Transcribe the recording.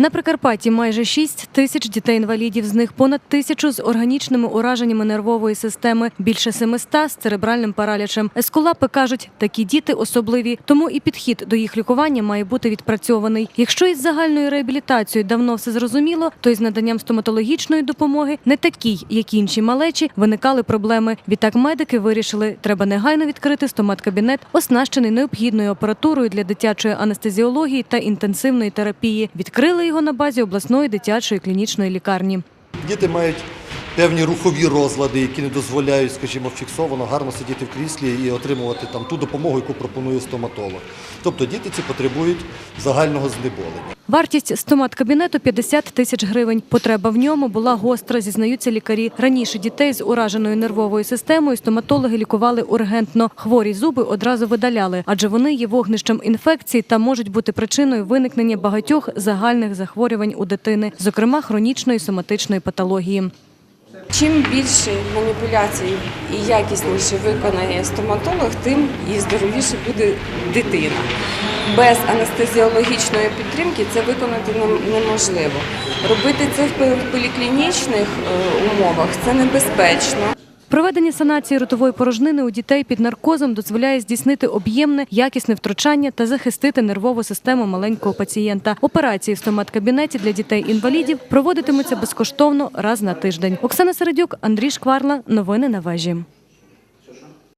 На Прикарпатті майже 6 тисяч дітей-інвалідів, з них понад тисячу з органічними ураженнями нервової системи, більше 700 з церебральним паралічем. Ескулапи кажуть, такі діти особливі, тому і підхід до їх лікування має бути відпрацьований. Якщо із загальною реабілітацією давно все зрозуміло, то із наданням стоматологічної допомоги, не такій, як інші малечі, виникали проблеми. Відтак медики вирішили, треба негайно відкрити стомат-кабінет, оснащений необхідною апаратурою для дитячої анестезіології та інтенсивної терапії. Відкрили його на базі обласної дитячої клінічної лікарні. Діти мають певні рухові розлади, які не дозволяють, скажімо, фіксовано гарно сидіти в кріслі і отримувати там ту допомогу, яку пропонує стоматолог. Тобто діти ці потребують загального знеболення. Вартість стомат-кабінету 50 тисяч гривень. Потреба в ньому була гостра, зізнаються лікарі. Раніше дітей з ураженою нервовою системою стоматологи лікували ургентно. Хворі зуби одразу видаляли, адже вони є вогнищем інфекцій та можуть бути причиною виникнення багатьох загальних захворювань у дитини, зокрема хронічної соматичної патології. Чим більше маніпуляцій і якісніше виконає стоматолог, тим і здоровіше буде дитина. Без анестезіологічної підтримки це виконати нем- неможливо. Робити це в поліклінічних е, умовах це небезпечно. Проведення санації ротової порожнини у дітей під наркозом дозволяє здійснити об'ємне, якісне втручання та захистити нервову систему маленького пацієнта. Операції в стомат-кабінеті для дітей-інвалідів проводитимуться безкоштовно раз на тиждень. Оксана Середюк, Андрій Шкварла. Новини на вежі.